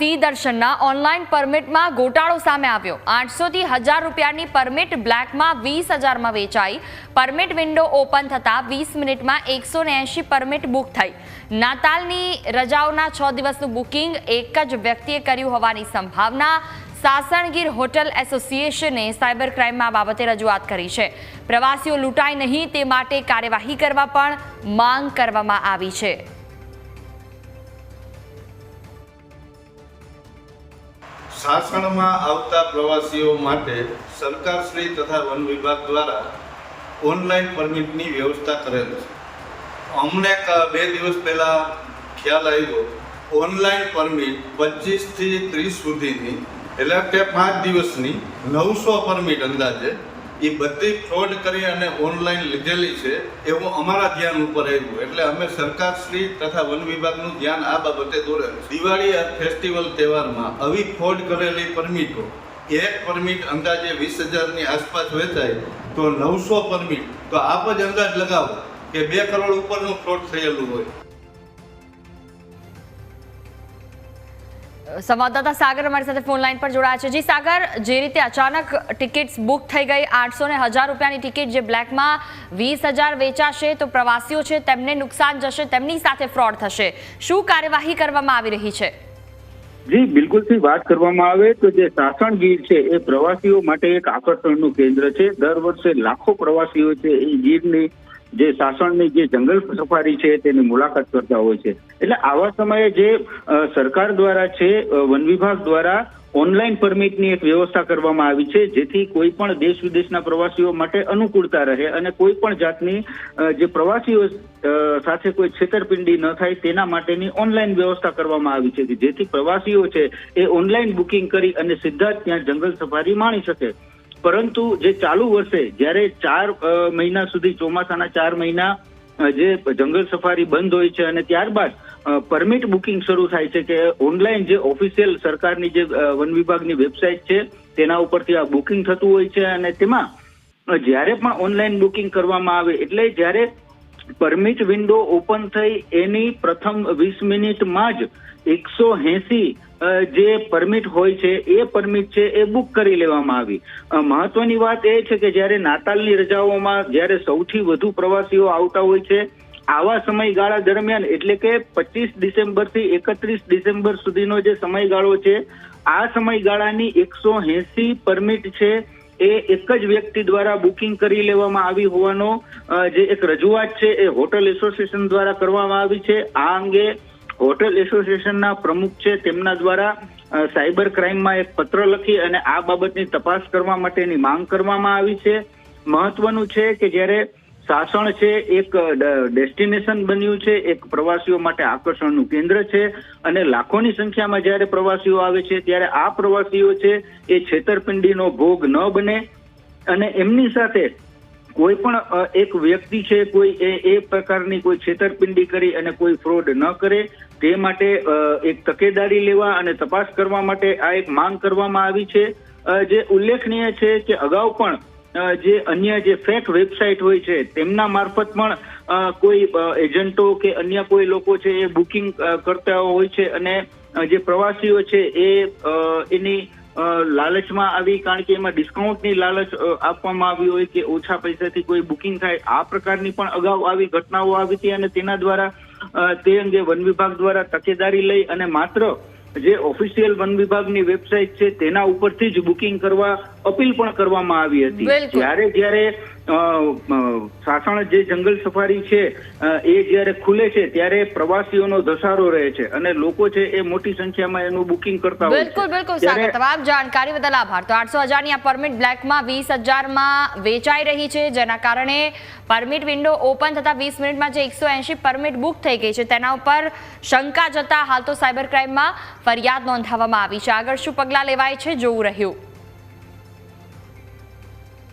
સિંહ દર્શનના online પરમિટમાં ગોટાળો સામે આવ્યો. આઠસોથી હજાર રૂપિયાની પરમિટ બ્લેકમાં વીસ હજારમાં વેચાઈ. પરમિટ વિન્ડો ઓપન થતાં વીસ મિનિટમાં એકસો પરમિટ બુક થઈ. નાતાલની રજાઓના છ દિવસનું બુકિંગ એક જ વ્યક્તિએ કર્યું હોવાની સંભાવના. સાસણગીર હોટલ એસોસિએશને સાયબર ક્રાઇમમાં બાબતે રજૂઆત કરી છે. પ્રવાસીઓ લૂંટાય નહીં તે માટે કાર્યવાહી કરવા પણ માંગ કરવામાં આવી છે. સાસણમાં આવતા પ્રવાસીઓ માટે સરકારશ્રી તથા વન વિભાગ દ્વારા ઓનલાઈન પરમિટની વ્યવસ્થા કરેલ છે. અમને બે દિવસ પહેલાં ખ્યાલ આવ્યો, ઓનલાઈન પરમિટ પચીસથી ત્રીસ સુધીની, એટલે કે પાંચ દિવસની નવસો પરમિટ અંદાજે એ બધી ફ્રોડ કરી અને ઓનલાઈન લીધેલી છે, એવું અમારા ધ્યાન ઉપર આવ્યું. એટલે અમે સરકારશ્રી તથા વન વિભાગનું ધ્યાન આ બાબતે દોરે દિવાળી ફેસ્ટિવલ તહેવારમાં આવી ફ્રોડ કરેલી પરમિટો એક પરમિટ અંદાજે વીસ હજારની આસપાસ વેચાય, તો નવસો પરમિટ તો આપ જ અંદાજ લગાવો કે બે કરોડ ઉપરનું ફ્રોડ થયેલું હોય. સંવાદદાતા સાગર અમારી સાથે ફોન લાઈન પર જોડાયા છે. જી સાગર, જે રીતે અચાનક ટિકિટ્સ બુક થઈ ગઈ, આઠસો ને હજાર રૂપિયાની ટિકિટ જે બ્લેકમાં વીસ હજાર વેચાશે, તો પ્રવાસીઓ છે તેમને નુકસાન જશે, તેમની સાથે ફ્રોડ થશે. શું કાર્યવાહી કરવામાં આવી રહી છે? જી બિલકુલથી વાત કરવામાં આવે તો જે સાસણ ગીર છે, એ પ્રવાસીઓ માટે એક આકર્ષણનું કેન્દ્ર છે. દર વર્ષે લાખો પ્રવાસીઓ છે એ ગીરની જે સાસણની જે જંગલ સફારી છે તેની મુલાકાત કરતા હોય છે. એટલે આવા સમયે જે સરકાર દ્વારા છે વન વિભાગ દ્વારા ઓનલાઈન પરમિટની એક વ્યવસ્થા કરવામાં આવી છે, જેથી કોઈ પણ દેશ વિદેશના પ્રવાસીઓ માટે અનુકૂળતા રહે અને કોઈ પણ જાતની જે પ્રવાસીઓ સાથે કોઈ છેતરપિંડી ન થાય તેના માટેની ઓનલાઈન વ્યવસ્થા કરવામાં આવી છે. જેથી પ્રવાસીઓ છે એ ઓનલાઈન બુકિંગ કરી અને સીધા જ ત્યાં જંગલ સફારી માણી શકે. પરંતુ જે ચાલુ વર્ષે, જ્યારે ચાર મહિના સુધી ચોમાસાના ચાર મહિના જે જંગલ સફારી બંધ હોય છે અને ત્યારબાદ પરમિટ બુકિંગ શરૂ થાય છે કે ઓનલાઈન જે ઓફિશિયલ સરકારની જે વન વિભાગની વેબસાઇટ છે, તેના ઉપરથી આ બુકિંગ થતું હોય છે અને તેમાં જ્યારે પણ ઓનલાઈન બુકિંગ કરવામાં આવે, એટલે જ્યારે પરમિટ વિન્ડો ઓપન થઈ, એની પ્રથમ વીસ મિનિટમાં જ એકસો એસી જે પરમિટ હોય છે, એ પરમિટ છે, એ બુક કરી લેવામાં આવી. મહત્વની વાત એ છે કે જ્યારે નાતાલની રજાઓમાં જ્યારે સૌથી વધુ પ્રવાસીઓ આવતા હોય છે, આવા સમયગાળા દરમિયાન એટલે કે પચીસ ડિસેમ્બરથી એકત્રીસ ડિસેમ્બર સુધીનો જે સમયગાળો છે, આ સમયગાળાની એકસો એસી પરમિટ છે, એ એક જ વ્યક્તિ દ્વારા બુકિંગ કરી લેવામાં આવી હોવાનો જે એક રજૂઆત છે, એ હોટલ એસોસિએશન દ્વારા કરવામાં આવી છે. આ અંગે હોટલ એસોસિએશનના પ્રમુખ છે, તેમના દ્વારા સાયબર ક્રાઇમમાં એક પત્ર લખી અને આ બાબતની તપાસ કરવા માટેની માંગ કરવામાં આવી છે. મહત્વનું છે કે જ્યારે સાસણ છે, એક ડેસ્ટિનેશન બન્યું છે, એક પ્રવાસીઓ માટે આકર્ષણનું કેન્દ્ર છે અને લાખોની સંખ્યામાં જ્યારે પ્રવાસીઓ આવે છે, ત્યારે આ પ્રવાસીઓ છે, એ છેતરપિંડીનો ભોગ ન બને અને એમની સાથે કોઈ પણ એક વ્યક્તિ છે, કોઈ એ એ પ્રકારની કોઈ છેતરપિંડી કરી અને કોઈ ફ્રોડ ન કરે, તે માટે એક તકેદારી લેવા અને તપાસ કરવા માટે આ એક માંગ કરવામાં આવી છે. જે ઉલ્લેખનીય છે કે અગાઉ પણ જે અન્ય જે ફેક વેબસાઇટ હોય છે, તેમના મારફત પણ કોઈ એજન્ટો કે અન્ય કોઈ લોકો છે, એ બુકિંગ કરતા હોય છે અને જે પ્રવાસીઓ છે, એ એની લાલચમાં આવી કારણ કે એમાં ડિસ્કાઉન્ટની લાલચ આપવામાં આવી હોય કે ઓછા પૈસાથી કોઈ બુકિંગ થાય આ પ્રકારની પણ અગાઉ આવી ઘટનાઓ આવી હતી અને તેના દ્વારા તે અંગે વન વિભાગ દ્વારા તકેદારી લઈ અને માત્ર જે ઓફિશિયલ વન વિભાગની વેબસાઇટ છે તેના ઉપરથી જ બુકિંગ કરવા અપીલ પણ કરવામાં આવી હતી. જ્યારે જ્યારે સાસણ જે જંગલ સફારી છે એ જ્યારે ખુલે છે ત્યારે પ્રવાસીઓનો ધસારો રહે છે અને લોકો છે એ મોટી સંખ્યામાં એનું બુકિંગ કરતા હોય બિલકુલ બિલકુલ સાગર તમામ જાણકારી બદલ આભાર. તો આઠસો હજારની આ પરમિટ બ્લેકમાં વીસ હજારમાં વેચાઈ રહી છે જેના કારણે પરમિટ વિન્ડો ઓપન થતા વીસ મિનિટમાં જે એકસો એંશી પરમિટ બુક થઈ ગઈ છે તેના ઉપર શંકા જતા હાલ તો સાયબર ક્રાઇમમાં ફરિયાદ નોંધાવવામાં આવી છે. આગળ શું પગલાં લેવાય છે જોવું રહ્યું.